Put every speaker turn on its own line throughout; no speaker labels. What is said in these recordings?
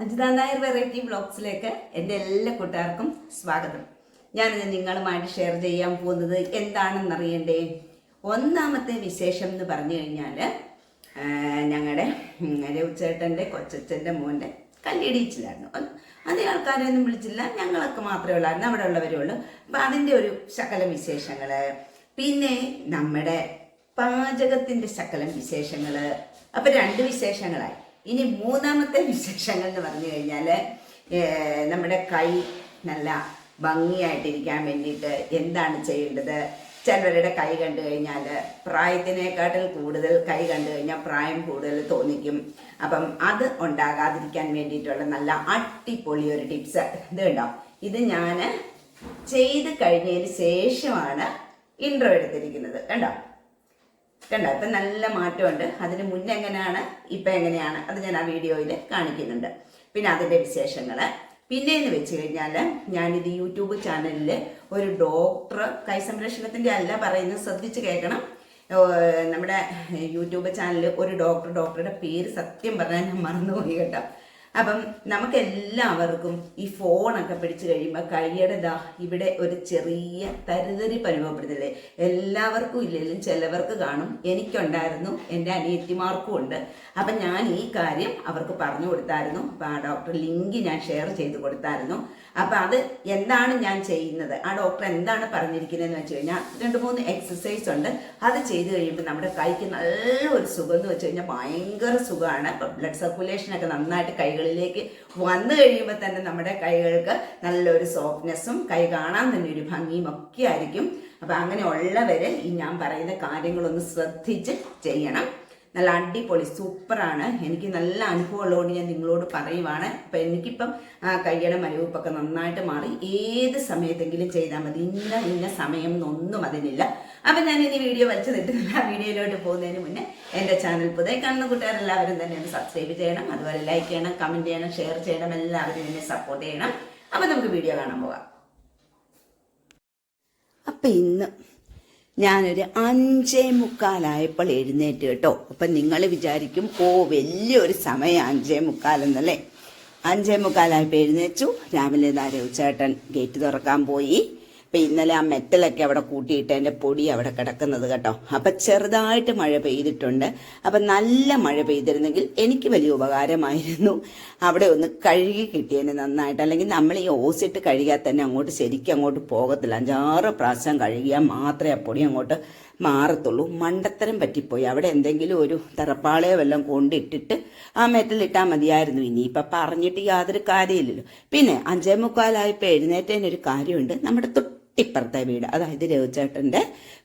Ajitha Nair variety ബ്ലോഗ്സിലേക്ക് എന്റെ എല്ലാ കൂട്ടുകാർക്കും സ്വാഗതം. ഞാനിത് നിങ്ങളുമായിട്ട് ഷെയർ ചെയ്യാൻ പോകുന്നത് എന്താണെന്നറിയണ്ടേ? ഒന്നാമത്തെ വിശേഷം എന്ന് പറഞ്ഞു കഴിഞ്ഞാൽ ഞങ്ങളുടെ രവിച്ചേട്ടന്റെ കൊച്ചച്ഛന്റെ മോന്റെ കല്ലിടിയിച്ചില്ലായിരുന്നു അധികം ആൾക്കാരെയൊന്നും വിളിച്ചില്ല. ഞങ്ങളൊക്കെ മാത്രമേ ഉള്ളായിരുന്നു. അവിടെ ഉള്ളവരേ ഉള്ളൂ. അപ്പം അതിന്റെ ഒരു ശകലം വിശേഷങ്ങൾ പിന്നെ നമ്മുടെ പാചകത്തിന്റെ ശകലം വിശേഷങ്ങൾ അപ്പം രണ്ട് വിശേഷങ്ങളായി. ഇനി മൂന്നാമത്തെ വിശേഷങ്ങൾ എന്ന് പറഞ്ഞു കഴിഞ്ഞാൽ നമ്മുടെ കൈ നല്ല ഭംഗിയായിട്ടിരിക്കാൻ വേണ്ടിയിട്ട് എന്താണ് ചെയ്യേണ്ടത്? ചിലവരുടെ കൈ കണ്ടു കഴിഞ്ഞാൽ പ്രായത്തിനേക്കാട്ടിൽ കൂടുതൽ കൈ കണ്ടു കഴിഞ്ഞാൽ പ്രായം കൂടുതൽ തോന്നിക്കും. അപ്പം അത് ഉണ്ടാകാതിരിക്കാൻ വേണ്ടിയിട്ടുള്ള നല്ല അടിപൊളി ഒരു ടിപ്സ് ഇത് കണ്ടോ? ഇത് ഞാൻ ചെയ്ത് കഴിഞ്ഞതിന് ശേഷമാണ് ഇൻട്രോ എടുത്തിരിക്കുന്നത്. കണ്ടോ? കണ്ടോ ഇപ്പം നല്ല മാറ്റമുണ്ട്. അതിന് മുന്നേ എങ്ങനെയാണ് ഇപ്പം എങ്ങനെയാണ് അത് ഞാൻ ആ വീഡിയോയിൽ കാണിക്കുന്നുണ്ട്. പിന്നെ അതിന്റെ വിശേഷങ്ങൾ. പിന്നെ എന്ന് വെച്ച് കഴിഞ്ഞാൽ ഞാനിത് യൂട്യൂബ് ചാനലിൽ ഒരു ഡോക്ടർ കൈ സംരക്ഷണത്തിന്റെ അല്ല പറയുന്നത് ശ്രദ്ധിച്ച് കേൾക്കണം. നമ്മുടെ യൂട്യൂബ് ചാനലിൽ ഒരു ഡോക്ടർ ഡോക്ടറുടെ പേര് സത്യം പറഞ്ഞാൽ ഞാൻ മറന്നുപോയി കേട്ടോ. അപ്പം നമുക്ക് എല്ലാവർക്കും ഈ ഫോണൊക്കെ പിടിച്ചു കഴിയുമ്പോൾ കൈയുടെ ദാ ഇവിടെ ഒരു ചെറിയ തരിതരി അനുഭവപ്പെടുന്നില്ലേ എല്ലാവർക്കും ഇല്ലെങ്കിലും ചിലവർക്ക് കാണും. എനിക്കുണ്ടായിരുന്നു എന്റെ അനിയത്തിമാർക്കും ഉണ്ട്. അപ്പം ഞാൻ ഈ കാര്യം അവർക്ക് പറഞ്ഞു കൊടുത്തായിരുന്നു. അപ്പം ആ ഡോക്ടർ ലിങ്ക് ഞാൻ ഷെയർ ചെയ്ത് കൊടുത്തായിരുന്നു. അപ്പം അത് എന്താണ് ഞാൻ ചെയ്യുന്നത്? ആ ഡോക്ടർ എന്താണ് പറഞ്ഞിരിക്കുന്നതെന്ന് വെച്ച് കഴിഞ്ഞാൽ രണ്ട് മൂന്ന് എക്സസൈസ് ഉണ്ട്. അത് ചെയ്ത് കഴിയുമ്പോൾ നമ്മുടെ കൈക്ക് നല്ലൊരു സുഖം എന്ന് വെച്ച് കഴിഞ്ഞാൽ ഭയങ്കര സുഖമാണ്. ബ്ലഡ് സർക്കുലേഷനൊക്കെ നന്നായിട്ട് കൈകളിലേക്ക് വന്നു കഴിയുമ്പോൾ തന്നെ നമ്മുടെ കൈകൾക്ക് നല്ലൊരു സോഫ്റ്റ്നെസ്സും കൈ കാണാൻ തന്നെ ഒരു ഭംഗിയും ഒക്കെ ആയിരിക്കും. അപ്പം അങ്ങനെ ഉള്ളവർ ഈ ഞാൻ പറയുന്ന കാര്യങ്ങളൊന്ന് ശ്രദ്ധിച്ച് ചെയ്യണം. നല്ല അടിപൊളി സൂപ്പറാണ്. എനിക്ക് നല്ല അനുഭവം ഉള്ളതുകൊണ്ട് ഞാൻ നിങ്ങളോട് പറയുവാണ്. അപ്പം എനിക്കിപ്പം കയ്യുടെ മരവിപ്പൊക്കെ നന്നായിട്ട് മാറി. ഏത് സമയത്തെങ്കിലും ചെയ്താൽ മതി. ഇന്ന ഇന്ന സമയം എന്നൊന്നും അതിനില്ല. അപ്പം ഞാൻ ഇനി വീഡിയോ വലിച്ചു നിൽക്കുന്നില്ല ആ വീഡിയോയിലോട്ട് പോകുന്നതിന് മുന്നേ എന്റെ ചാനൽ പുതിയ കാണുന്ന കൂട്ടുകാരെല്ലാവരും തന്നെ ഒന്ന് സബ്സ്ക്രൈബ് ചെയ്യണം. അതുപോലെ ലൈക്ക് ചെയ്യണം കമന്റ് ചെയ്യണം ഷെയർ ചെയ്യണം. എല്ലാവരും എന്നെ സപ്പോർട്ട് ചെയ്യണം. അപ്പം നമുക്ക് വീഡിയോ കാണാൻ പോകാം. അപ്പം ഇന്ന് ഞാനൊരു അഞ്ചേ മുക്കാലായപ്പോൾ എഴുന്നേറ്റ് കേട്ടോ. അപ്പം നിങ്ങൾ വിചാരിക്കും ഓ വലിയൊരു സമയം അഞ്ചേ മുക്കാലെന്നല്ലേ? അഞ്ചേ മുക്കാലായപ്പോൾ എഴുന്നേച്ചു രാവിലെ ദാരവ് ചേട്ടൻ ഗേറ്റ് തുറക്കാൻ പോയി. അപ്പം ഇന്നലെ ആ മെറ്റലൊക്കെ അവിടെ കൂട്ടിയിട്ട് എന്റെ പൊടി അവിടെ കിടക്കുന്നത് കേട്ടോ. അപ്പം ചെറുതായിട്ട് മഴ പെയ്തിട്ടുണ്ട്. അപ്പം നല്ല മഴ പെയ്തിരുന്നെങ്കിൽ എനിക്ക് വലിയ ഉപകാരമായിരുന്നു. അവിടെ ഒന്ന് കഴുകി കിട്ടിയതിന് നന്നായിട്ട്. അല്ലെങ്കിൽ നമ്മൾ ഈ ഓസിട്ട് കഴുകിയാൽ തന്നെ അങ്ങോട്ട് ശരിക്കും അങ്ങോട്ട് പോകത്തില്ല. അഞ്ചാറ് പ്രാവശ്യം കഴുകിയാൽ മാത്രമേ ആ പൊടി അങ്ങോട്ട് മാറത്തുള്ളൂ. മണ്ടത്തരം പറ്റിപ്പോയി. അവിടെ എന്തെങ്കിലും ഒരു തറപ്പാളയോ വല്ലതും കൊണ്ടിട്ടിട്ട് ആ മെറ്റലിട്ടാൽ മതിയായിരുന്നു. ഇനിയിപ്പോൾ പറഞ്ഞിട്ട് യാതൊരു കാര്യമില്ലല്ലോ. പിന്നെ അഞ്ചേ മുക്കാലായപ്പോൾ എഴുന്നേറ്റതിനൊരു കാര്യമുണ്ട്. നമ്മുടെ തൊട്ടിപ്പുറത്തെ വീട്. അതായത് രവിചേട്ടന്റെ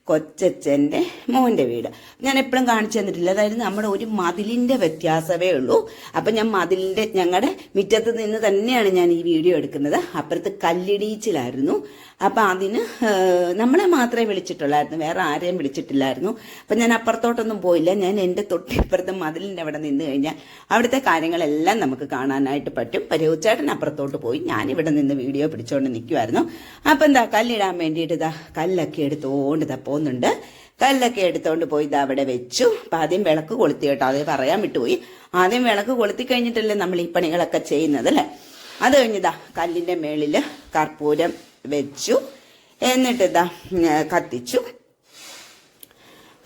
കൊച്ചച്ഛന്റെ മോന്റെ വീട്. ഞാൻ എപ്പോഴും കാണിച്ചു തന്നിട്ടില്ല. അതായത് നമ്മുടെ ഒരു മതിലിന്റെ വ്യത്യാസമേ ഉള്ളൂ. അപ്പം ഞാൻ മതിലിന്റെ ഞങ്ങളുടെ മുറ്റത്ത് നിന്ന് തന്നെയാണ് ഞാൻ ഈ വീഡിയോ എടുക്കുന്നത്. അപ്പുറത്ത് കല്ലിടീച്ചിലായിരുന്നു. അപ്പം അതിന് നമ്മളെ മാത്രമേ വിളിച്ചിട്ടുള്ളായിരുന്നു. വേറെ ആരെയും വിളിച്ചിട്ടില്ലായിരുന്നു. അപ്പം ഞാൻ അപ്പുറത്തോട്ടൊന്നും പോയില്ല. ഞാൻ എന്റെ തൊട്ടിപ്പുറത്ത് മതിലിന്റെ അവിടെ നിന്ന് കഴിഞ്ഞാൽ അവിടുത്തെ കാര്യങ്ങളെല്ലാം നമുക്ക് കാണാനായിട്ട് പറ്റും. പരവുച്ചേട്ടൻ അപ്പുറത്തോട്ട് പോയി. ഞാൻ ഇവിടെ നിന്ന് വീഡിയോ പിടിച്ചുകൊണ്ട് നിൽക്കുമായിരുന്നു അപ്പം എന്താ കല്ലിടാൻ വേണ്ടിയിട്ട് ഇതാ കല്ലൊക്കെ എടുത്തുകൊണ്ട് ഇതാ പോകുന്നുണ്ട്. കല്ലൊക്കെ എടുത്തോണ്ട് പോയി ഇതാ അവിടെ വെച്ചു. അപ്പം ആദ്യം വിളക്ക് കൊളുത്തി കേട്ടോ. അത് പറയാൻ വിട്ടുപോയി. ആദ്യം വിളക്ക് കൊളുത്തി കഴിഞ്ഞിട്ടല്ലേ നമ്മൾ ഈ പണികളൊക്കെ ചെയ്യുന്നത് അല്ലേ? അത് കഴിഞ്ഞിതാ കല്ലിന്റെ മേളിൽ കർപ്പൂരം വെച്ചു. എന്നിട്ട് ഇതാ കത്തിച്ചു.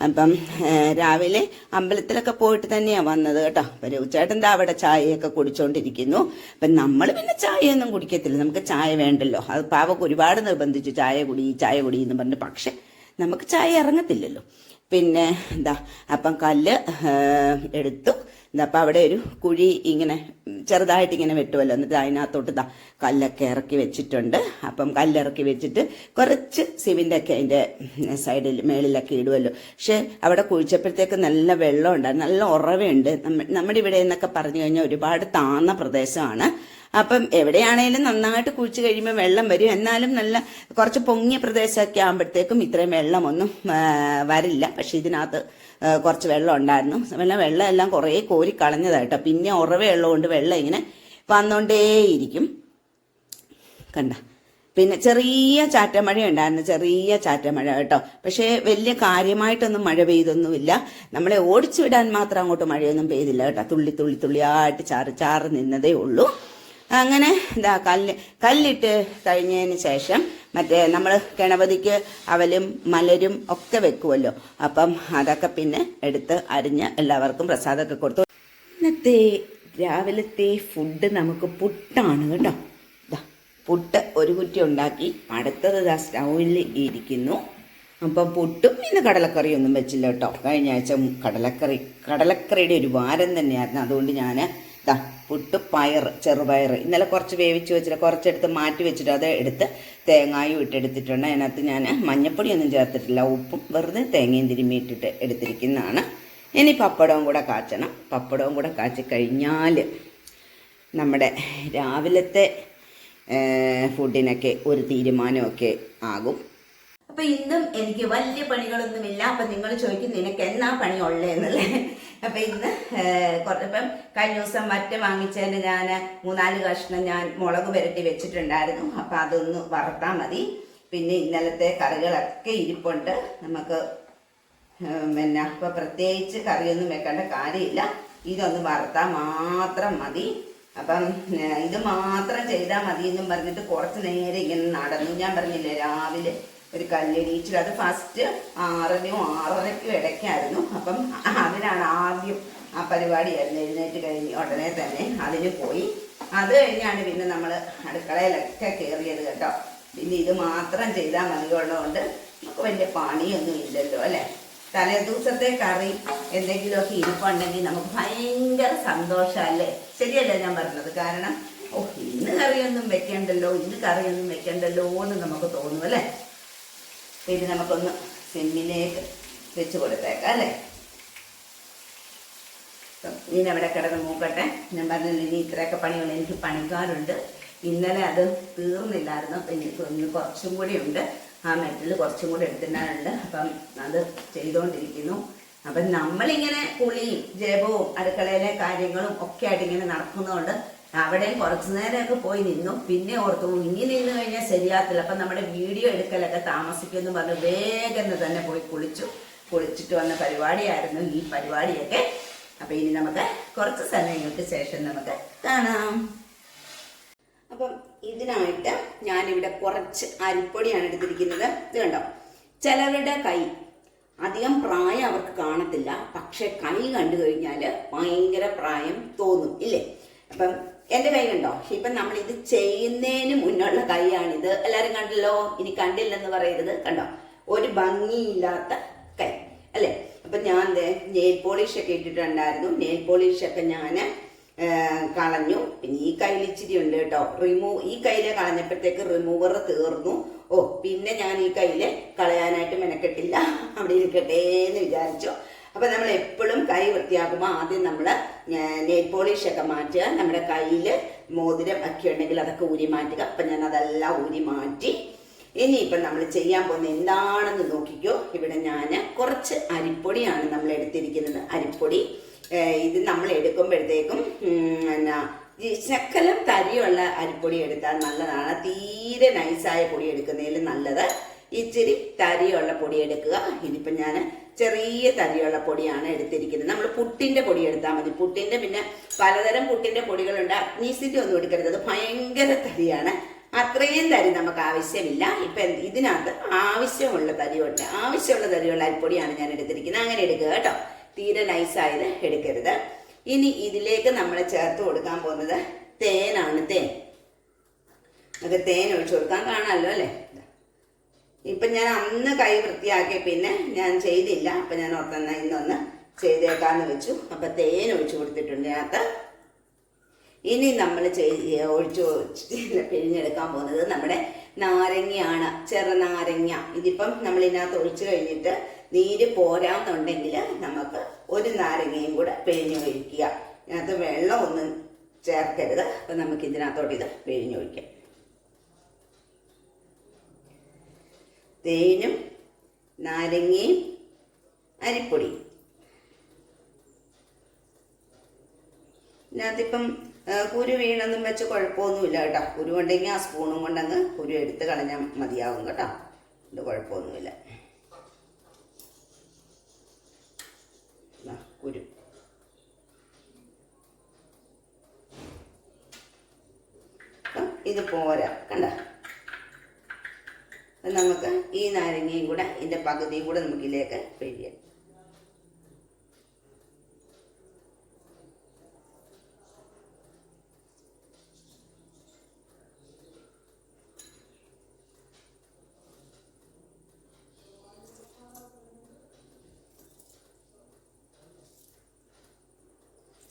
അപ്പം രാവിലെ അമ്പലത്തിലൊക്കെ പോയിട്ട് തന്നെയാണ് വന്നത് കേട്ടോ. അപ്പം രഘുചേട്ടൻ ദാ അവിടെ ചായയൊക്കെ കുടിച്ചോണ്ടിരിക്കുന്നു. അപ്പം നമ്മൾ പിന്നെ ചായയൊന്നും കുടിക്കത്തില്ല. നമുക്ക് ചായ വേണ്ടല്ലോ. അത് പാവക്ക് ഒരുപാട് നിർബന്ധിച്ചു ചായ കുടി ചായ കുടി എന്ന് പറഞ്ഞു പക്ഷെ നമുക്ക് ചായ ഇറങ്ങത്തില്ലല്ലോ. പിന്നെ എന്താ അപ്പം കല്ല് എടുത്തു. എന്താ അപ്പം അവിടെ ഒരു കുഴി ഇങ്ങനെ ചെറുതായിട്ട് ഇങ്ങനെ വെട്ടുമല്ലോ എന്നിട്ട് അതിനകത്തോട്ട് ഇതാ കല്ലൊക്കെ ഇറക്കി വെച്ചിട്ടുണ്ട്. അപ്പം കല്ലിറക്കി വെച്ചിട്ട് കുറച്ച് സിവിന്റെ ഒക്കെ അതിന്റെ സൈഡിൽ മേളിലൊക്കെ ഇടുമല്ലോ പക്ഷെ അവിടെ കുഴിച്ചപ്പോഴത്തേക്ക് നല്ല വെള്ളം ഉണ്ടായിരുന്നു നല്ല ഉറവയുണ്ട്. നമ്മ- നമ്മുടെ ഇവിടെ എന്നൊക്കെ പറഞ്ഞു കഴിഞ്ഞാൽ ഒരുപാട് താന്ന പ്രദേശമാണ്. അപ്പം എവിടെയാണേലും നന്നായിട്ട് കുഴിച്ച് കഴിയുമ്പോൾ വെള്ളം വരും. എന്നാലും നല്ല കുറച്ച് പൊങ്ങിയ പ്രദേശമൊക്കെ ആകുമ്പോഴത്തേക്കും ഇത്രയും വെള്ളമൊന്നും വരില്ല. പക്ഷെ ഇതിനകത്ത് കുറച്ച് വെള്ളം ഉണ്ടായിരുന്നു. വെള്ളം വെള്ളം എല്ലാം കുറേ കോരി കളഞ്ഞതായിട്ടോ പിന്നെ ഉറവയുള്ളതുകൊണ്ട് വെള്ളം ഇങ്ങനെ വന്നുകൊണ്ടേയിരിക്കും കണ്ട? പിന്നെ ചെറിയ ചാറ്റമഴ ഉണ്ടായിരുന്നു. ചെറിയ ചാറ്റമഴ കേട്ടോ. പക്ഷേ വലിയ കാര്യമായിട്ടൊന്നും മഴ പെയ്തൊന്നുമില്ല. നമ്മളെ ഓടിച്ചു വിടാൻ മാത്രം അങ്ങോട്ട് മഴയൊന്നും പെയ്തില്ല കേട്ടോ. തുള്ളി തുള്ളി തുള്ളിയായിട്ട് ചാറ് ചാറ് നിന്നതേ ഉള്ളൂ. അങ്ങനെ ഇതാ കല്ല് കല്ലിട്ട് കഴിഞ്ഞതിന് ശേഷം മറ്റേ നമ്മൾ ഗണപതിക്ക് അവലും മലരും ഒക്കെ വെക്കുമല്ലോ അപ്പം അതൊക്കെ പിന്നെ എടുത്ത് അരിഞ്ഞ് എല്ലാവർക്കും പ്രസാദമൊക്കെ കൊടുത്തു. ഇന്നത്തെ രാവിലത്തെ ഫുഡ് നമുക്ക് പുട്ടാണ് കേട്ടോ. പുട്ട് ഒരു കുറ്റി ഉണ്ടാക്കി അടുത്തത് ഇതാ സ്റ്റൗവിൽ ഇരിക്കുന്നു. അപ്പം പുട്ടും ഇന്ന് കടലക്കറിയൊന്നും വെച്ചില്ല കേട്ടോ. കഴിഞ്ഞ ആഴ്ച കടലക്കറി കടലക്കറിയുടെ ഒരു വാരം തന്നെയായിരുന്നു. അതുകൊണ്ട് ഞാൻ ദാ പുട്ട് പയർ ചെറുപയർ ഇന്നലെ കുറച്ച് വേവിച്ച് വെച്ചിട്ട് കുറച്ചെടുത്ത് മാറ്റി വെച്ചിട്ട് അത് എടുത്ത് തേങ്ങായും ഇട്ടെടുത്തിട്ടുണ്ട്. അതിനകത്ത് ഞാൻ മഞ്ഞപ്പൊടിയൊന്നും ചേർത്തിട്ടില്ല. ഉപ്പും വെറുതെ തേങ്ങയും തിരുമ്മിയിട്ടിട്ട് എടുത്തിരിക്കുന്നതാണ്. ഇനി പപ്പടവും കൂടെ കാച്ചണം. പപ്പടവും കൂടെ കാച്ചി കഴിഞ്ഞാൽ നമ്മുടെ രാവിലത്തെ ഫുഡിനൊക്കെ ഒരു തീരുമാനമൊക്കെ ആകും. അപ്പൊ ഇന്നും എനിക്ക് വലിയ പണികളൊന്നും ഇല്ല അപ്പൊ നിങ്ങൾ ചോദിക്കും നിനക്ക് എന്നാ പണി ഉള്ളേന്നല്ലേ അപ്പൊ ഇന്ന് കുറച്ചപ്പം കഴിഞ്ഞ ദിവസം മറ്റ വാങ്ങിച്ചതിന് ഞാൻ മൂന്നാൽ കഷ്ണം ഞാൻ മുളക് പുരട്ടി വെച്ചിട്ടുണ്ടായിരുന്നു. അപ്പൊ അതൊന്ന് വറുത്താൽ മതി. പിന്നെ ഇന്നലത്തെ കറികളൊക്കെ ഇരിപ്പുണ്ട്. നമുക്ക് പിന്നെ അപ്പൊ പ്രത്യേകിച്ച് കറിയൊന്നും വെക്കേണ്ട കാര്യമില്ല. ഇതൊന്ന് വറുത്താൽ മാത്രം മതി. അപ്പം ഇത് മാത്രം ചെയ്താൽ മതി എന്നും പറഞ്ഞിട്ട് കുറച്ച് നേരം ഇങ്ങനെ നടന്നു. ഞാൻ പറഞ്ഞില്ലേ രാവിലെ ഒരു കല്ലിടീച്ചിൽ അത് ഫസ്റ്റ് ആറിനും ആറരയ്ക്കും ഇടയ്ക്കായിരുന്നു. അപ്പം അതിനാണ് ആദ്യം ആ പരിപാടിയായിരുന്നു എഴുന്നേറ്റ് കഴിഞ്ഞ് ഉടനെ തന്നെ അതിന് പോയി. അത് കഴിഞ്ഞാണ് പിന്നെ നമ്മൾ അടുക്കളയിലൊക്കെ കയറിയത് കേട്ടോ. പിന്നെ ഇത് മാത്രം ചെയ്താൽ മതിയുള്ളതുകൊണ്ട് നമുക്ക് വലിയ പണിയൊന്നും ഇല്ലല്ലോ അല്ലേ? തലേ ദിവസത്തെ കറി എന്തെങ്കിലുമൊക്കെ ഇരിപ്പുണ്ടെങ്കിൽ നമുക്ക് ഭയങ്കര സന്തോഷമല്ലേ? ശരിയല്ലേ ഞാൻ പറഞ്ഞത്? കാരണം ഓ ഇന്ന് കറിയൊന്നും വെക്കണ്ടല്ലോ ഇന്ന് കറിയൊന്നും വെക്കണ്ടല്ലോ എന്ന് നമുക്ക് തോന്നും അല്ലേ? അപ്പൊ ഇത് നമുക്കൊന്ന് സിമ്മിലേക്ക് വെച്ച് കൊടുത്തേക്കാം അല്ലേ? ഇനി അവിടെ കിടന്ന് മൂക്കട്ടെ. ഞാൻ പറഞ്ഞില്ല ഇനി ഇത്രയൊക്കെ പണികൾ എനിക്ക് പണിക്കാറുണ്ട് ഇന്നലെ അത് തീർന്നില്ലായിരുന്നു. അപ്പം എനിക്ക് ഒന്ന് കുറച്ചും കൂടി ഉണ്ട്. ആ മെറ്റൽ കുറച്ചും കൂടി എടുത്തിട്ടാനുണ്ട് അപ്പം അത് ചെയ്തുകൊണ്ടിരിക്കുന്നു അപ്പം നമ്മളിങ്ങനെ കുളിയും ജപവും അടുക്കളയിലെ കാര്യങ്ങളും ഒക്കെ ആയിട്ട് ഇങ്ങനെ നടക്കുന്നതുകൊണ്ട് അവിടെയും കുറച്ചു നേരമൊക്കെ പോയി നിന്നു. പിന്നെ ഓർത്തു ഇങ്ങനെ നിന്ന് കഴിഞ്ഞാൽ ശരിയാത്തില്ല അപ്പം നമ്മുടെ വീഡിയോ എടുക്കലൊക്കെ താമസിക്കുമെന്ന് പറഞ്ഞ് വേഗം തന്നെ പോയി കുളിച്ചു. കുളിച്ചിട്ട് വന്ന പരിപാടിയായിരുന്നു ഈ പരിപാടിയൊക്കെ. അപ്പൊ ഇനി നമുക്ക് കുറച്ച് സമയങ്ങൾക്ക് ശേഷം നമുക്ക് കാണാം. അപ്പം ഇതിനായിട്ട് ഞാനിവിടെ കുറച്ച് അരിപ്പൊടിയാണ് എടുത്തിരിക്കുന്നത്. ഇത് കണ്ടോ? ചിലവരുടെ കൈ. അധികം പ്രായം അവർക്ക് കാണത്തില്ല. പക്ഷെ കൈ കണ്ടു കഴിഞ്ഞാൽ ഭയങ്കര പ്രായം തോന്നും ഇല്ലേ? അപ്പം എന്റെ കയ്യിലുണ്ടോ? ഇപ്പം നമ്മൾ ഇത് ചെയ്യുന്നതിന് മുന്നുള്ള കൈയാണിത്. എല്ലാവരും കണ്ടല്ലോ? ഇനി കണ്ടില്ലെന്ന് പറയരുത്. കണ്ടോ? ഒരു ഭംഗിയില്ലാത്ത കൈ. അല്ലേ? അപ്പം ഞാൻ നെയിൽ പോളിഷ് ഒക്കെ ഇട്ടിട്ടുണ്ടായിരുന്നു. നെയിൽ പോളിഷ് ഒക്കെ ഞാൻ കളഞ്ഞു. പിന്നെ ഈ കയ്യിൽ ഇച്ചിരി ഉണ്ട് കേട്ടോ. റിമൂവ് ഈ കയ്യിലെ കളഞ്ഞപ്പോഴത്തേക്ക് റിമൂവർ തീർന്നു. ഓ പിന്നെ ഞാൻ ഈ കയ്യിൽ കളയാനായിട്ട് മെനക്കെട്ടില്ല. അവിടെ ഇരിക്കട്ടെ എന്ന് വിചാരിച്ചു. അപ്പൊ നമ്മൾ എപ്പോഴും കൈ വൃത്തിയാക്കുമ്പോൾ ആദ്യം നമ്മൾ നെയിൽ പോളിഷ് ഒക്കെ മാറ്റുക. നമ്മുടെ കയ്യിൽ മോതിരം ഒക്കെ ഉണ്ടെങ്കിൽ അതൊക്കെ ഊരി മാറ്റുക. അപ്പം ഞാൻ അതെല്ലാം ഊരി മാറ്റി. ഇനിയിപ്പം നമ്മൾ ചെയ്യാൻ പോകുന്ന എന്താണെന്ന് നോക്കിക്കോ. ഇവിടെ ഞാൻ കുറച്ച് അരിപ്പൊടിയാണ് നമ്മൾ എടുത്തിരിക്കുന്നത്. അരിപ്പൊടി ഇത് നമ്മൾ എടുക്കുമ്പോഴത്തേക്കും എന്നാ ശക്കലം തരിയുള്ള അരിപ്പൊടി എടുത്താൽ നല്ലതാണ്. തീരെ നൈസായ പൊടി എടുക്കുന്നതിൽ നല്ലത്. ഇച്ചിരി തരിയുള്ള പൊടി എടുക്കുക. ഇനിയിപ്പം ഞാൻ ചെറിയ തരിയുള്ള പൊടിയാണ് എടുത്തിരിക്കുന്നത്. നമ്മൾ പുട്ടിന്റെ പൊടി എടുത്താൽ മതി. പുട്ടിന്റെ പിന്നെ പലതരം പുട്ടിന്റെ പൊടികളുണ്ട്. അഗ്നീസിന്റെ ഒന്നും എടുക്കരുത്. അത് ഭയങ്കര തരിയാണ്. അത്രയും തരി നമുക്ക് ആവശ്യമില്ല. ഇപ്പൊ ഇതിനകത്ത് ആവശ്യമുള്ള തരിയുണ്ട്. ആവശ്യമുള്ള തരിയുള്ള അരിപ്പൊടിയാണ് ഞാൻ എടുത്തിരിക്കുന്നത്. അങ്ങനെ എടുക്കുക കേട്ടോ. തീരെ നൈസായത് എടുക്കരുത്. ഇനി ഇതിലേക്ക് നമ്മൾ ചേർത്ത് കൊടുക്കാൻ പോകുന്നത് തേനാണ്. തേൻ. നമുക്ക് തേൻ ഒഴിച്ചു കൊടുക്കാൻ കാണാമല്ലോ അല്ലേ? ഇപ്പൊ ഞാൻ അന്ന് കൈ വൃത്തിയാക്കി പിന്നെ ഞാൻ ചെയ്തില്ല. അപ്പൊ ഞാൻ ഓർത്തന്ന ഇന്നൊന്ന് ചെയ്തേക്കാന്ന് വെച്ചു. അപ്പൊ തേൻ ഒഴിച്ചു കൊടുത്തിട്ടുണ്ട് അതിനകത്ത് ഇനി നമ്മൾ ഒഴിച്ചു പിഴിഞ്ഞെടുക്കാൻ പോകുന്നത് നമ്മുടെ നാരങ്ങയാണ്. ചെറുനാരങ്ങ ഇതിപ്പം നമ്മൾ ഇതിനകത്ത് ഒഴിച്ചു കഴിഞ്ഞിട്ട് നീര് പോരാന്നുണ്ടെങ്കിൽ നമുക്ക് ഒരു നാരങ്ങയും കൂടെ പിഴിഞ്ഞൊഴിക്കുക ഇതിനകത്ത് വെള്ളം ഒന്നും ചേർക്കരുത്. അപ്പം നമുക്ക് ഇതിനകത്തോട്ട് ഇത് പിഴിഞ്ഞൊഴിക്കാം തേനും നാരങ്ങയും അരിപ്പൊടി ഇതിനകത്തിപ്പം കുരു വീണൊന്നും വെച്ച് കുഴപ്പമൊന്നുമില്ല കേട്ടോ. കുരു ഉണ്ടെങ്കിൽ ആ സ്പൂണും കൊണ്ടങ്ങ് കുരു എടുത്ത് കളഞ്ഞാൽ മതിയാവും കേട്ടോ. ഇത് കുഴപ്പമൊന്നുമില്ല. കുരു. ഇത് പോരാ. കണ്ട? നമുക്ക് ഈ നാരങ്ങയും കൂടെ ഇതിന്റെ പകുതിയും കൂടെ നമുക്ക് ഇതിലേക്ക് പിഴിയാം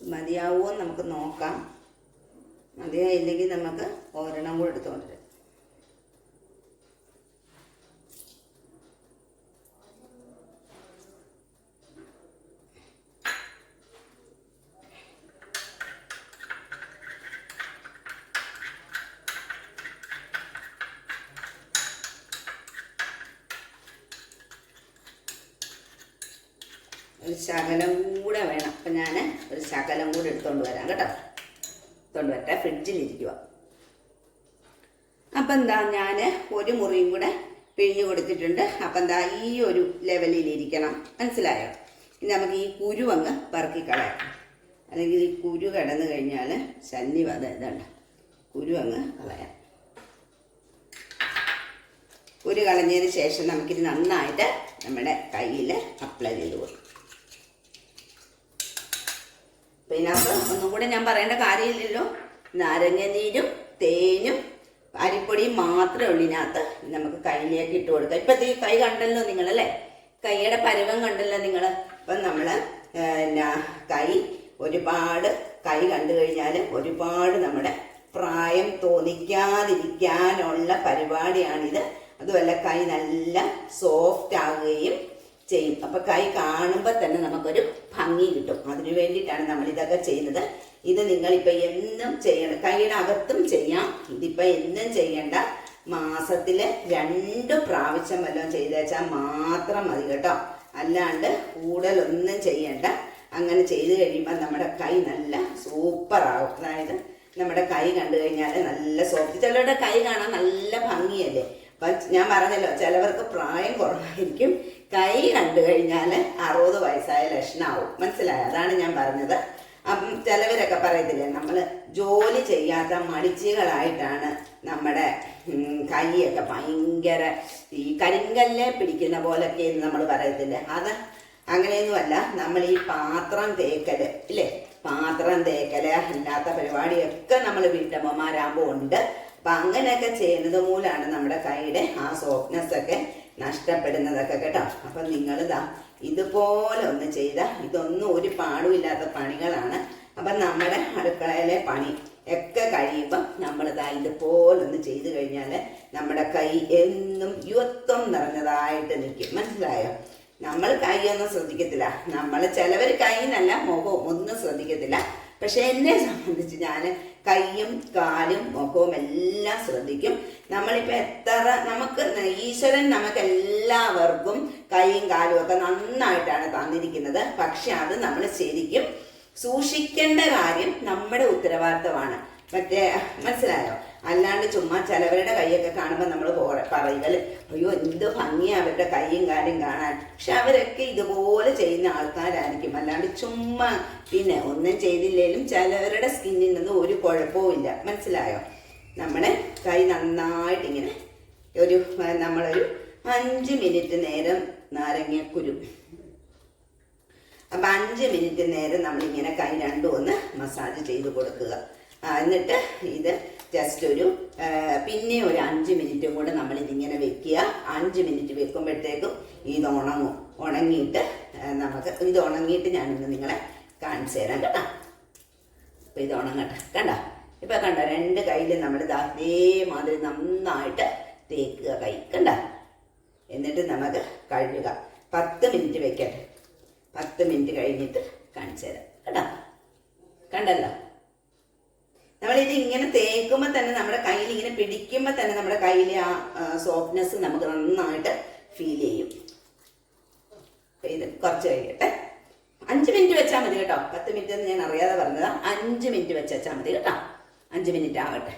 മതിയാവുമോ എന്ന് നമുക്ക് നോക്കാം മതിയായില്ലെങ്കിൽ നമുക്ക് ഒരെണ്ണം കൂടെ എടുത്തുകൊണ്ട് വരാം ഒരു ശകലം കൂടെ വേണം. അപ്പം ഞാൻ ഒരു ശകലം കൂടെ എടുത്തോണ്ട് വരാം കേട്ടോ. എടുത്തോണ്ട് വരട്ടെ. ഫ്രിഡ്ജിലിരിക്കുക അപ്പം എന്താ ഞാൻ ഒരു മുറിയും കൂടെ പിഴിഞ്ഞു കൊടുത്തിട്ടുണ്ട്. അപ്പം എന്താ ഈ ഒരു ലെവലിലിരിക്കണം. മനസ്സിലായോ? ഇനി നമുക്ക് ഈ കുരു അങ്ങ് പറക്കി കളയാം. അല്ലെങ്കിൽ ഈ കുരു കിടന്നു കഴിഞ്ഞാൽ ശല്യം അത് ഇതുണ്ട് കുരു അങ്ങ് കളയാം. കുരു കളഞ്ഞതിന് ശേഷം നമുക്കിത് നന്നായിട്ട് നമ്മുടെ കയ്യിൽ അപ്ലൈ ചെയ്ത് കൊടുക്കും. അപ്പൊ ഇതിനകത്ത് ഒന്നും കൂടെ ഞാൻ പറയേണ്ട കാര്യമില്ലല്ലോ. നാരങ്ങ നീരും തേനും അരിപ്പൊടിയും മാത്രമേ ഉള്ളൂ ഇതിനകത്ത്. ഇത് നമുക്ക് കയ്യിലേക്ക് ഇട്ട് കൊടുക്കാം. ഇപ്പൊ ഈ കൈ കണ്ടല്ലോ നിങ്ങളല്ലേ? കൈയുടെ പരുവം കണ്ടല്ലോ നിങ്ങൾ അപ്പം നമ്മൾ പിന്നെ കൈ ഒരുപാട് കൈ കണ്ടു കഴിഞ്ഞാൽ ഒരുപാട് നമ്മുടെ പ്രായം തോന്നിക്കാതിരിക്കാനുള്ള പരിപാടിയാണിത്. അതുമല്ല കൈ നല്ല സോഫ്റ്റ് ആകുകയും ചെയ്യും. അപ്പൊ കൈ കാണുമ്പോൾ തന്നെ നമുക്കൊരു ഭംഗി കിട്ടും. അതിനു വേണ്ടിയിട്ടാണ് നമ്മൾ ഇതൊക്കെ ചെയ്യുന്നത്. ഇത് നിങ്ങൾ ഇപ്പൊ എന്നും ചെയ്യണം. കൈയുടെ അകത്തും ചെയ്യാം. ഇതിപ്പോൾ എന്നും ചെയ്യേണ്ട മാസത്തിൽ രണ്ട് പ്രാവശ്യം വല്ലതും ചെയ്തേച്ചാൽ മാത്രം മതി കേട്ടോ. അല്ലാണ്ട് കൂടുതലൊന്നും ചെയ്യണ്ട. അങ്ങനെ ചെയ്തു കഴിയുമ്പോൾ നമ്മുടെ കൈ നല്ല സൂപ്പർ ആകും അതായത് നമ്മുടെ കൈ കണ്ടു കഴിഞ്ഞാൽ നല്ല സോഫ്റ്റ് ചിലരുടെ കൈ കാണാൻ നല്ല ഭംഗിയല്ലേ? അപ്പൊ ഞാൻ പറഞ്ഞല്ലോ ചിലവർക്ക് പ്രായം കുറവായിരിക്കും. കൈ കണ്ടു കഴിഞ്ഞാൽ അറുപത് വയസ്സായ ലക്ഷണമാവും മനസ്സിലായോ? അതാണ് ഞാൻ പറഞ്ഞത്. അപ്പം ചിലവരൊക്കെ പറയത്തില്ലേ നമ്മൾ ജോലി ചെയ്യാത്ത മടിച്ചുകളായിട്ടാണ് നമ്മുടെ കൈയൊക്കെ ഭയങ്കര ഈ കരിങ്കല്ലെ പിടിക്കുന്ന പോലൊക്കെ എന്ന് നമ്മൾ പറയത്തില്ലേ? അത് അങ്ങനെയൊന്നുമല്ല നമ്മൾ ഈ പാത്രം തേക്കൽ ഇല്ലേ? പാത്രം തേക്കൽ അല്ലാത്ത പരിപാടിയൊക്കെ നമ്മൾ വീട്ടമ്മമാരാകുമ്പോൾ ഉണ്ട്. അപ്പം അങ്ങനെയൊക്കെ ചെയ്യുന്നത് മൂലമാണ് നമ്മുടെ കൈയുടെ ആ സോഫ്റ്റ്നെസ് ഒക്കെ. നഷ്ടപ്പെടുന്നതൊക്കെ കേട്ടോ. അപ്പൊ നിങ്ങളിതാ ഇതുപോലെ ഒന്ന് ചെയ്ത ഇതൊന്നും ഒരു പാടുമില്ലാത്ത പണികളാണ്. അപ്പം നമ്മുടെ അടുക്കളയിലെ പണി ഒക്കെ കഴിയുമ്പം നമ്മളിതാ ഇതുപോലെ ഒന്ന് ചെയ്തു കഴിഞ്ഞാൽ നമ്മുടെ കൈ എന്നും യുവത്വം നിറഞ്ഞതായിട്ട് നിൽക്കും. മനസ്സിലായോ? നമ്മൾ കൈയൊന്നും ശ്രദ്ധിക്കത്തില്ല. നമ്മൾ ചിലവർ കൈന്നല്ല മുഖവും ഒന്നും ശ്രദ്ധിക്കത്തില്ല. പക്ഷെ എന്നെ സംബന്ധിച്ച് ഞാൻ കൈയും കാലും മുഖവും എല്ലാം ശ്രദ്ധിക്കും. നമ്മളിപ്പോൾ എത്ര നമുക്ക് ഈശ്വരൻ നമുക്ക് എല്ലാവർക്കും കൈയും കാലും ഒക്കെ നന്നായിട്ടാണ് തന്നിരിക്കുന്നത്. പക്ഷെ അത് നമ്മൾ ശരിക്കും സൂക്ഷിക്കേണ്ട കാര്യം നമ്മുടെ ഉത്തരവാദിത്തമാണ് മറ്റേ മനസ്സിലായോ? അല്ലാണ്ട് ചുമ്മാ ചിലവരുടെ കൈയൊക്കെ കാണുമ്പോൾ നമ്മൾ പറയുകൽ അയ്യോ എന്ത് ഭംഗിയാ അവരുടെ കൈയും കാലും കാണാൻ. പക്ഷെ അവരൊക്കെ ഇതുപോലെ ചെയ്യുന്ന ആൾക്കാരായിരിക്കും. അല്ലാണ്ട് ചുമ്മാ പിന്നെ ഒന്നും ചെയ്തില്ലെങ്കിലും ചിലവരുടെ സ്കിന്നിൽ നിന്ന് ഒരു കുഴപ്പവും ഇല്ല. മനസ്സിലായോ? നമ്മുടെ കൈ നന്നായിട്ട് ഇങ്ങനെ ഒരു നമ്മളൊരു അഞ്ച് മിനിറ്റ് നേരം നാരങ്ങക്കുരു അപ്പം അഞ്ച് മിനിറ്റ് നേരം നമ്മളിങ്ങനെ കൈ രണ്ടും ഒന്ന് മസാജ് ചെയ്ത് കൊടുക്കുക. എന്നിട്ട് ഇത് ജസ്റ്റ് ഒരു പിന്നെ ഒരു അഞ്ച് മിനിറ്റും കൂടെ നമ്മൾ ഇതിങ്ങനെ വെക്കുക. അഞ്ച് മിനിറ്റ് വെക്കുമ്പോഴത്തേക്കും ഇത് ഉണങ്ങും. ഉണങ്ങിയിട്ട് നമുക്ക് ഇത് ഉണങ്ങിയിട്ട് ഞാനിന്ന് നിങ്ങളെ കാണിച്ചു തരാം കേട്ടോ. അപ്പം ഇത് ഉണങ്ങട്ടെ. കണ്ട? ഇപ്പം കണ്ട? രണ്ട് കയ്യിൽ നമ്മൾ അതേമാതിരി നന്നായിട്ട് തേക്കുക കൈ. കണ്ടോ? എന്നിട്ട് നമുക്ക് കഴുകുക. പത്ത് മിനിറ്റ് വെക്കട്ടെ. പത്ത് മിനിറ്റ് കഴിഞ്ഞിട്ട് കാണിച്ചു തരാം. കേട്ടോ കണ്ടല്ലോ? നമ്മളിത് ഇങ്ങനെ തേക്കുമ്പോൾ തന്നെ നമ്മുടെ കയ്യിൽ ഇങ്ങനെ പിടിക്കുമ്പോൾ തന്നെ നമ്മുടെ കയ്യിലെ ആ സോഫ്റ്റ്നെസ് നമുക്ക് നന്നായിട്ട് ഫീൽ ചെയ്യും. ഇത് കുറച്ച് കഴിയട്ടെ. അഞ്ച് മിനിറ്റ് വെച്ചാൽ മതി കേട്ടോ. പത്ത് മിനിറ്റ് എന്ന് ഞാൻ അറിയാതെ പറഞ്ഞതാ. അഞ്ച് മിനിറ്റ് വെച്ച് വെച്ചാൽ മതി കേട്ടോ. അഞ്ച് മിനിറ്റ് ആവട്ടെ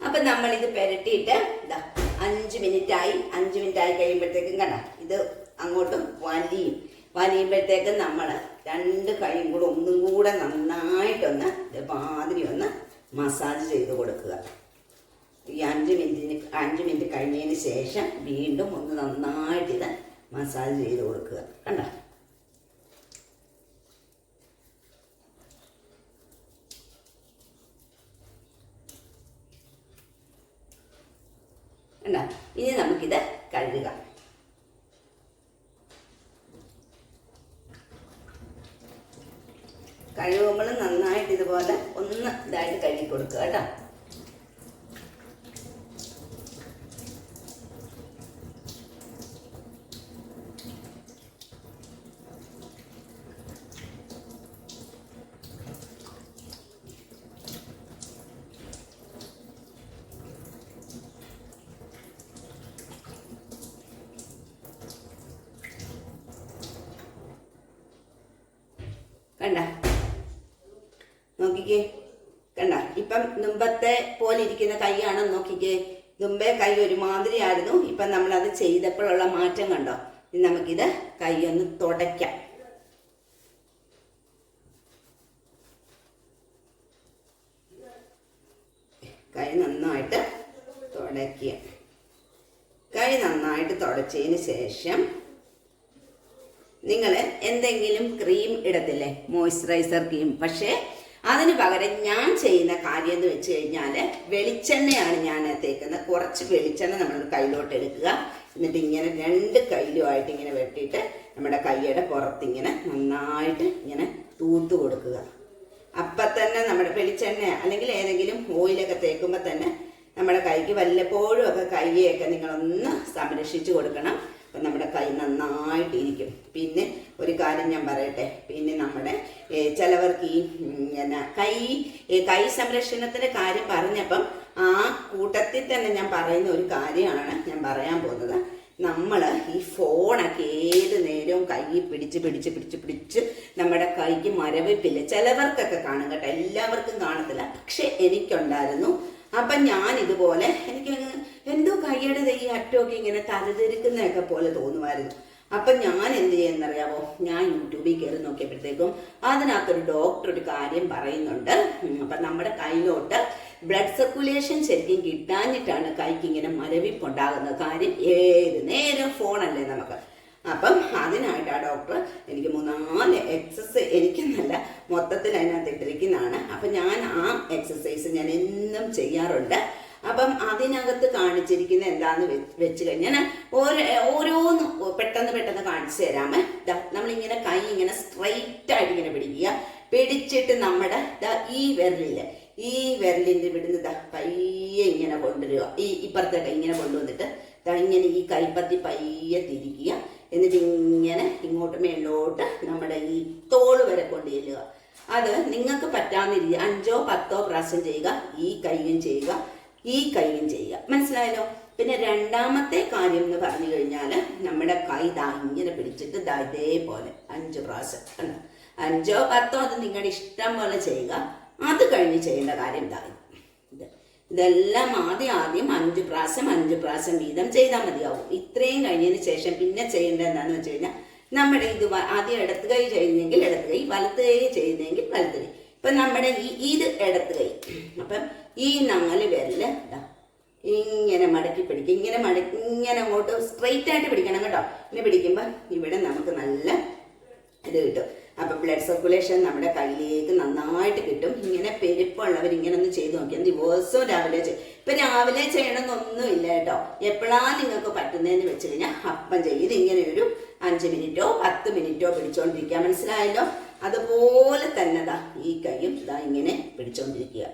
അപ്പൊ നമ്മൾ ഇത് പെരട്ടിയിട്ട് ഇതാ അഞ്ച് മിനിറ്റ് ആയി. അഞ്ച് മിനിറ്റ് ആയി കഴിയുമ്പോഴത്തേക്കും കണ്ട ഇത് അങ്ങോട്ടും വലിയും. വലിയുമ്പോഴത്തേക്കും നമ്മൾ രണ്ട് കൈയും കൂടെ ഒന്നും കൂടെ നന്നായിട്ടൊന്ന് മാതിരി ഒന്ന് മസാജ് ചെയ്ത് കൊടുക്കുക. ഈ അഞ്ച് മിനിറ്റിന് അഞ്ച് മിനിറ്റ് കഴിഞ്ഞതിന് ശേഷം വീണ്ടും ഒന്ന് നന്നായിട്ട് ഇത് മസാജ് ചെയ്ത് കൊടുക്കുക. കണ്ട ഇനി നമുക്കിത് കഴുകാം കഴുകുമ്പോൾ നന്നായിട്ട് ഇതുപോലെ ഒന്ന് ഇതായിട്ട് കഴുകി കൊടുക്കുക കേട്ടോ കണ്ട? നോക്കിക്കേ. കണ്ട? ഇപ്പം മുമ്പത്തെ പോലെ ഇരിക്കുന്ന കൈയാണെന്ന് നോക്കിക്കേ. മുമ്പേ കൈ ഒരുമാതിരി ആയിരുന്നു ഇപ്പം നമ്മളത് ചെയ്തപ്പോഴുള്ള മാറ്റം കണ്ടോ? നമുക്കിത് കൈ ഒന്ന് തുടയ്ക്കാം. കൈ നന്നായിട്ട് തുടയ്ക്കുക. കൈ നന്നായിട്ട് തുടച്ചതിന് ശേഷം നിങ്ങൾ എന്തെങ്കിലും ക്രീം ഇടത്തില്ലേ? മോയ്സ്ചറൈസർ ക്രീം പക്ഷേ അതിന് പകരം ഞാൻ ചെയ്യുന്ന കാര്യം എന്ന് വെച്ച് കഴിഞ്ഞാൽ വെളിച്ചെണ്ണയാണ് ഞാൻ തേക്കുന്നത് കുറച്ച് വെളിച്ചെണ്ണ നമ്മൾ കയ്യിലോട്ട് എടുക്കുക. എന്നിട്ട് ഇങ്ങനെ രണ്ട് കയ്യിലുമായിട്ട് ഇങ്ങനെ വെട്ടിയിട്ട് നമ്മുടെ കൈയുടെ പുറത്തിങ്ങനെ നന്നായിട്ട് ഇങ്ങനെ തൂത്ത് കൊടുക്കുക. അപ്പം തന്നെ നമ്മുടെ വെളിച്ചെണ്ണ അല്ലെങ്കിൽ ഏതെങ്കിലും ഓയിലൊക്കെ തേക്കുമ്പോൾ തന്നെ നമ്മുടെ കൈക്ക് വല്ലപ്പോഴും ഒക്കെ കൈയൊക്കെ നിങ്ങളൊന്ന് സംരക്ഷിച്ചു കൊടുക്കണം. അപ്പം നമ്മുടെ കൈ നന്നായിട്ടിരിക്കും. പിന്നെ ഒരു കാര്യം ഞാൻ പറയട്ടെ. പിന്നെ നമ്മുടെ ചിലവർക്ക് ഈ എന്നാ കൈ കൈ സംരക്ഷണത്തിന്റെ കാര്യം പറഞ്ഞപ്പം ആ കൂട്ടത്തിൽ തന്നെ ഞാൻ പറയുന്ന ഒരു കാര്യമാണ് ഞാൻ പറയാൻ പോകുന്നത്. നമ്മൾ ഈ ഫോണൊക്കെ ഏത് നേരവും കൈ പിടിച്ച് പിടിച്ച് പിടിച്ച് പിടിച്ച് നമ്മുടെ കൈക്ക് മരവിപ്പില്ല? ചിലവർക്കൊക്കെ കാണും കേട്ടോ. എല്ലാവർക്കും കാണത്തില്ല. പക്ഷെ എനിക്കുണ്ടായിരുന്നു. അപ്പം ഞാൻ ഇതുപോലെ എനിക്ക് കൈയുടെ ഈ അറ്റമൊക്കെ ഇങ്ങനെ തലതിരിക്കുന്നതൊക്കെ പോലെ തോന്നുമായിരുന്നു. അപ്പൊ ഞാൻ എന്ത് ചെയ്യുന്നറിയാവോ? ഞാൻ യൂട്യൂബിൽ കയറി നോക്കിയപ്പോഴത്തേക്കും അതിനകത്തൊരു ഡോക്ടർ ഒരു കാര്യം പറയുന്നുണ്ട്. അപ്പൊ നമ്മുടെ കയ്യിലോട്ട് ബ്ലഡ് സർക്കുലേഷൻ ശരിക്കും കിട്ടാഞ്ഞിട്ടാണ് കൈക്ക് ഇങ്ങനെ മരവിപ്പുണ്ടാകുന്നത് കാര്യം ഏത് നേരം ഫോണല്ലേ നമുക്ക്. അപ്പം അതിനായിട്ട് ആ ഡോക്ടർ എനിക്ക് മൂന്നാൽ എക്സസൈസ് എനിക്കെന്നല്ല മൊത്തത്തിൽ അതിനകത്ത് ഇട്ടിരിക്കുന്നതാണ്. അപ്പം ഞാൻ ആ എക്സസൈസ് ഞാൻ എന്നും ചെയ്യാറുണ്ട്. അപ്പം അതിനകത്ത് കാണിച്ചിരിക്കുന്ന എന്താന്ന് വെച്ച് കഴിഞ്ഞാൽ ഓരോ ഓരോന്ന് പെട്ടെന്ന് പെട്ടെന്ന് കാണിച്ചു തരാമേ. നമ്മളിങ്ങനെ കൈ ഇങ്ങനെ സ്ട്രൈറ്റ് ആയിട്ട് ഇങ്ങനെ പിടിക്കുക. പിടിച്ചിട്ട് നമ്മുടെ ഈ വിരലിൽ ഈ വിരലിന്റെ ഇവിടുന്ന് ദാ പയ്യെ ഇങ്ങനെ കൊണ്ടുവരിക. ഈ ഇപ്പുറത്തെ കൈ ഇങ്ങനെ കൊണ്ടുവന്നിട്ട് ദാ ഇങ്ങനെ ഈ കൈപ്പത്തി പയ്യെ തിരിക്കുക. എന്നിട്ട് ഇങ്ങനെ ഇങ്ങോട്ട് മേലോട്ട് നമ്മുടെ ഈ തോൾ വരെ കൊണ്ട് ചെല്ലുക അത് നിങ്ങൾക്ക് പറ്റാവുന്ന രീതി അഞ്ചോ പത്തോ പ്രാവശ്യം ചെയ്യുക. ഈ കൈയും ചെയ്യുക. ഈ കൈയും ചെയ്യുക. മനസ്സിലായല്ലോ? പിന്നെ രണ്ടാമത്തെ കാര്യം എന്ന് പറഞ്ഞു കഴിഞ്ഞാൽ നമ്മുടെ കൈ ദാ ഇങ്ങനെ പിടിച്ചിട്ട് ദാ ഇതേപോലെ അഞ്ച് പ്രാവശ്യം കണ്ടോ? അഞ്ചോ പത്തോ അത് നിങ്ങളുടെ ഇഷ്ടം പോലെ ചെയ്യുക. അത് കഴിഞ്ഞ് ചെയ്യേണ്ട കാര്യം ഇതാ. ഇത്. ഇതെല്ലാം ആദ്യം ആദ്യം അഞ്ച് പ്രാവശ്യം അഞ്ച് പ്രാവശ്യം വീതം ചെയ്താൽ മതിയാവും. ഇത്രയും കഴിഞ്ഞതിന് ശേഷം പിന്നെ ചെയ്യേണ്ടത് എന്താണെന്ന് വെച്ച് കഴിഞ്ഞാൽ നമ്മുടെ ഇത് ആദ്യം ഇടത്ത് കൈ ചെയ്യുന്നെങ്കിൽ ഇടത്ത് കൈ വലത്ത് കൈ ചെയ്യുന്നെങ്കിൽ വലത്ത് കൈ. ഇപ്പൊ നമ്മുടെ ഈ ഇത് ഇടത്ത് കൈ. അപ്പം ഈ നാല് വിരൽ ഇങ്ങനെ മടക്കി പിടിക്കും. ഇങ്ങനെ മടക്കി ഇങ്ങനെ അങ്ങോട്ട് സ്ട്രെയിറ്റ് ആയിട്ട് പിടിക്കണം കേട്ടോ. ഇനി പിടിക്കുമ്പോൾ ഇവിടെ നമുക്ക് നല്ല ഇത് കിട്ടും. അപ്പൊ ബ്ലഡ് സർക്കുലേഷൻ നമ്മുടെ കയ്യിലേക്ക് നന്നായിട്ട് കിട്ടും. ഇങ്ങനെ പെരുപ്പുള്ളവർ ഇങ്ങനെ ഒന്ന് ചെയ്ത് നോക്കിയാൽ ദിവസവും രാവിലെ ചെയ്യും ഇപ്പൊ രാവിലെ ചെയ്യണമെന്നൊന്നുമില്ല കേട്ടോ. എപ്പോഴാ നിങ്ങൾക്ക് പറ്റുന്നതെന്ന് വെച്ച് കഴിഞ്ഞാൽ അപ്പം ചെയ്യും. ഇത് ഇങ്ങനെ ഒരു അഞ്ച് മിനിറ്റോ പത്ത് മിനിറ്റോ പിടിച്ചോണ്ടിരിക്കാൻ മനസ്സിലായല്ലോ? അതുപോലെ തന്നെ ദാ ഈ കൈയും ദാ ഇങ്ങനെ പിടിച്ചോണ്ടിരിക്കുക.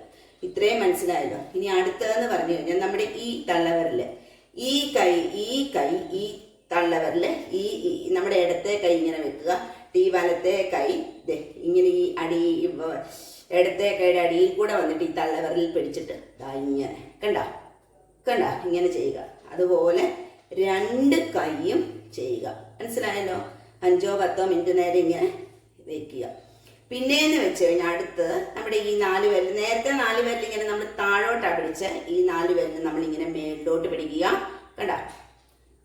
ഇത്രയും മനസ്സിലായല്ലോ? ഇനി അടുത്തതെന്ന് പറഞ്ഞു കഴിഞ്ഞാൽ നമ്മുടെ ഈ തള്ളവരൽ. ഈ കൈ ഈ കൈ ഈ തള്ളവരൽ ഈ നമ്മുടെ ഇടത്തെ കൈ ഇങ്ങനെ വെക്കുക. ഈ വലത്തെ കൈ ഇങ്ങനെ ഈ അടി ഇടത്തെ കൈയുടെ അടിയിൽ കൂടെ വന്നിട്ട് ഈ തള്ളവരലിൽ പിടിച്ചിട്ട് ദാ ഇങ്ങനെ. കണ്ട? കണ്ട? ഇങ്ങനെ ചെയ്യുക. അതുപോലെ രണ്ട് കൈയും ചെയ്യുക. മനസ്സിലായല്ലോ? അഞ്ചോ പത്തോ മിനിറ്റ് നേരം ഇങ്ങനെ വെക്കുക. പിന്നെന്ന് വെച്ച് കഴിഞ്ഞാൽ അടുത്ത് നമ്മുടെ ഈ നാല് വിരൽ നേരത്തെ നാല് വിരൽ ഇങ്ങനെ നമ്മൾ താഴോട്ടാണ് പിടിച്ച് ഈ നാല് വിരൽ നമ്മൾ ഇങ്ങനെ മേളിലോട്ട് പിടിക്കുക. കണ്ട?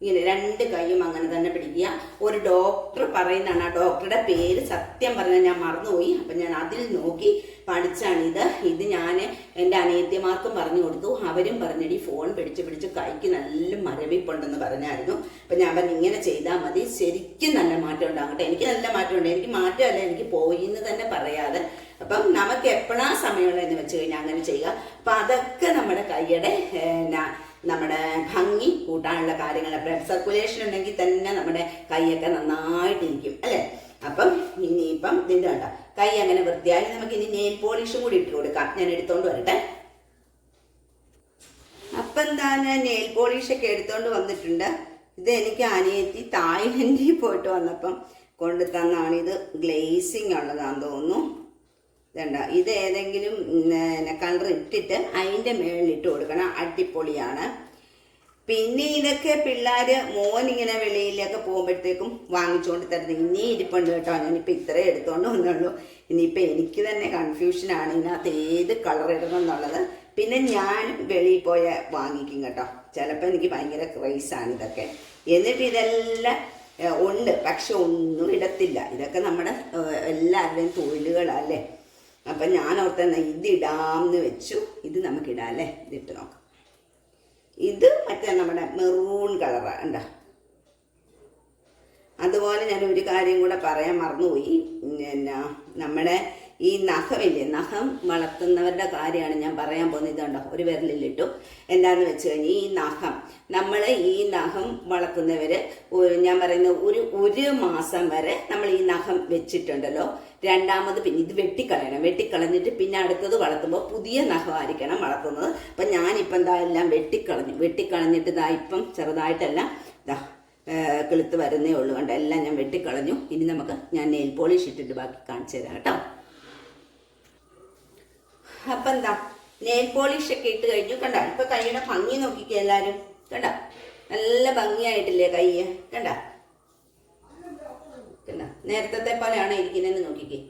ഇങ്ങനെ രണ്ട് കൈയും അങ്ങനെ തന്നെ പിടിക്കുക. ഒരു ഡോക്ടർ പറയുന്നതാണ് ആ ഡോക്ടറുടെ പേര് സത്യം പറഞ്ഞാൽ ഞാൻ മറന്നുപോയി. അപ്പം ഞാൻ അതിൽ നോക്കി പഠിച്ചാണ് ഇത്. ഞാൻ എന്റെ അനിയത്തിമാർക്കും പറഞ്ഞു കൊടുത്തു. അവരും പറഞ്ഞിട്ട് ഈ ഫോൺ പിടിച്ച് പിടിച്ച് കൈക്ക് നല്ല മരവിപ്പുണ്ടെന്ന് പറഞ്ഞായിരുന്നു. അപ്പം ഞാൻ പറഞ്ഞു ഇങ്ങനെ ചെയ്താൽ മതി. ശരിക്കും നല്ല മാറ്റം ഉണ്ടാകട്ടെ. എനിക്ക് നല്ല മാറ്റമുണ്ട് എനിക്ക് മാറ്റമല്ല. എനിക്ക് പോയി എന്ന് തന്നെ പറയാതെ. അപ്പം നമുക്ക് എപ്പോഴാ സമയമുള്ളതെന്ന് വെച്ച് കഴിഞ്ഞാൽ അങ്ങനെ ചെയ്യുക. അപ്പം അതൊക്കെ നമ്മുടെ കൈയുടെ എന്നാ നമ്മുടെ ഭംഗി കൂട്ടാനുള്ള കാര്യങ്ങൾ ബ്ലഡ് സർക്കുലേഷൻ ഉണ്ടെങ്കിൽ തന്നെ നമ്മുടെ കൈയൊക്കെ നന്നായിട്ടിരിക്കും അല്ലേ? അപ്പം ഇനിയിപ്പം ഇതിന്റെ കണ്ട കൈ അങ്ങനെ വൃത്തിയായി നമുക്ക് ഇനി നെയിൽ പോളിഷും കൂടി ഇട്ട് കൊടുക്കാം. ഞാൻ എടുത്തോണ്ട് വരട്ടെ. അപ്പം എന്താ ഞാൻ നെയിൽ പോളിഷൊക്കെ എടുത്തോണ്ട് വന്നിട്ടുണ്ട്. ഇത് എനിക്ക് അനിയത്തി തായ്ലൻഡിൽ പോയിട്ട് വന്നപ്പം കൊണ്ടു തന്നാണ് ഇത് ഗ്ലേസിങ് ഉള്ളതാന്ന് തോന്നുന്നു. ഇതണ്ട. ഇത് ഏതെങ്കിലും കളർ ഇട്ടിട്ട് അതിന്റെ മേളിലിട്ട് കൊടുക്കണം. അടിപൊളിയാണ്. പിന്നെ ഇതൊക്കെ പിള്ളേർ മോനിങ്ങനെ വെളിയിലൊക്കെ പോകുമ്പോഴത്തേക്കും വാങ്ങിച്ചുകൊണ്ട് തരുന്നത്. ഇനി ഇരിപ്പുണ്ട് കേട്ടോ. ഞാനിപ്പോൾ ഇത്രേ എടുത്തുകൊണ്ട് വന്നുള്ളൂ. ഇനിയിപ്പോൾ എനിക്ക് തന്നെ കൺഫ്യൂഷനാണ് ഇതിനകത്ത് ഏത് കളർ ഇടണം എന്നുള്ളത്. പിന്നെ ഞാൻ വെളിയിൽ പോയ വാങ്ങിക്കും കേട്ടോ. ചിലപ്പോൾ എനിക്ക് ഭയങ്കര ക്രൈസാണ് ഇതൊക്കെ. എന്നിട്ട് ഇതെല്ലാം ഉണ്ട്. പക്ഷെ ഒന്നും ഇടത്തില്ല. ഇതൊക്കെ നമ്മുടെ എല്ലാവരുടെയും തൊഴിലുകളല്ലേ? അപ്പം ഞാൻ ഓർത്തെന്ന ഇത് ഇടാമെന്ന് വെച്ചു. ഇത് നമുക്ക് നമുക്കിടാം അല്ലേ? ഇതിട്ട് നോക്കാം. ഇത് മറ്റേ നമ്മുടെ മെറൂൺ കളറാണ് ഉണ്ടോ അതുപോലെ ഞാൻ ഒരു കാര്യം കൂടെ പറയാൻ മറന്നുപോയി. പിന്നെ നമ്മുടെ ഈ നഖമില്ലേ നഖം വളർത്തുന്നവരുടെ കാര്യമാണ് ഞാൻ പറയാൻ പോകുന്നത്. ഇതുണ്ടോ? ഒരു വിരലിലിട്ടു. എന്താന്ന് വെച്ച് കഴിഞ്ഞാൽ ഈ നഖം നമ്മൾ ഈ നഖം വളർത്തുന്നവർ ഞാൻ പറയുന്ന ഒരു ഒരു മാസം വരെ നമ്മൾ ഈ നഖം വെച്ചിട്ടുണ്ടല്ലോ. രണ്ടാമത് പിന്നെ ഇത് വെട്ടിക്കളയണം. വെട്ടിക്കളഞ്ഞിട്ട് പിന്നെ അടുത്തത് വളർത്തുമ്പോൾ പുതിയ നഖമായിരിക്കണം വളർത്തുന്നത്. അപ്പം ഞാനിപ്പം എന്താ എല്ലാം വെട്ടിക്കളഞ്ഞു. വെട്ടിക്കളഞ്ഞിട്ട് ഇതാ ഇപ്പം ചെറുതായിട്ടല്ല ഇതാ കിളുത്ത് വരുന്നേ ഉള്ളൂ. കണ്ടോ? എല്ലാം ഞാൻ വെട്ടിക്കളഞ്ഞു. ഇനി നമുക്ക് ഞാൻ നെയിൽ പോളിഷ് ഇട്ടിട്ട് ബാക്കി കാണിച്ചു തരാം കേട്ടോ. അപ്പം എന്താ നെയിൽ പോളിഷ് ഒക്കെ ഇട്ട് കഴിഞ്ഞു. കണ്ട? ഇപ്പൊ കൈയുടെ ഭംഗി നോക്കിക്കുക എല്ലാരും. കണ്ട? നല്ല ഭംഗിയായിട്ടില്ലേ കൈ കണ്ട? കണ്ട? നേരത്തെ പോലെയാണ് ഇരിക്കുന്നതെന്ന് നോക്കിക്കേ.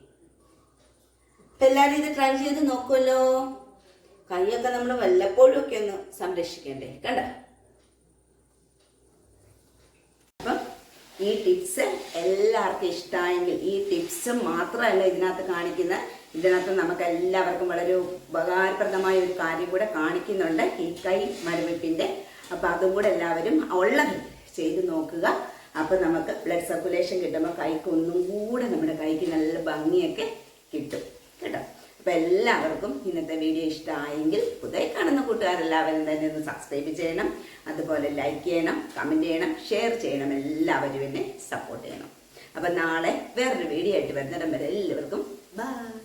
ഇപ്പൊ എല്ലാരും ഇത് ട്രൈ ചെയ്ത് നോക്കുമല്ലോ കൈയൊക്കെ നമ്മൾ വല്ലപ്പോഴും ഒക്കെ ഒന്ന് സംരക്ഷിക്കണ്ടേ? കണ്ട? അപ്പം ഈ ടിപ്സ് എല്ലാവർക്കും ഇഷ്ടമായെങ്കിൽ ഈ ടിപ്സ് മാത്രമല്ല ഇതിനകത്ത് കാണിക്കുന്ന ഇതിനകത്ത് നമുക്ക് എല്ലാവർക്കും വളരെ ഉപകാരപ്രദമായ ഒരു കാര്യം കൂടെ കാണിക്കുന്നുണ്ട്. ഈ കൈ മരവിപ്പിന്റെ. അപ്പൊ അതും കൂടെ എല്ലാവരും ഉള്ളത് ചെയ്ത് നോക്കുക. അപ്പൊ നമുക്ക് ബ്ലഡ് സർക്കുലേഷൻ കിട്ടുമ്പോൾ കൈക്ക് ഒന്നും കൂടെ നമ്മുടെ കൈക്ക് നല്ല ഭംഗിയൊക്കെ കിട്ടും. കേട്ടോ? അപ്പൊ എല്ലാവർക്കും ഇന്നത്തെ വീഡിയോ ഇഷ്ടമായെങ്കിൽ പുതിയ കാണുന്ന കൂട്ടുകാരെല്ലാവരും തന്നെ ഒന്ന് സബ്സ്ക്രൈബ് ചെയ്യണം. അതുപോലെ ലൈക്ക് ചെയ്യണം കമന്റ് ചെയ്യണം ഷെയർ ചെയ്യണം. എല്ലാവരും എന്നെ സപ്പോർട്ട് ചെയ്യണം. അപ്പൊ നാളെ വേറൊരു വീഡിയോ ആയിട്ട് വരുന്നിടം വരെ എല്ലാവർക്കും ബൈ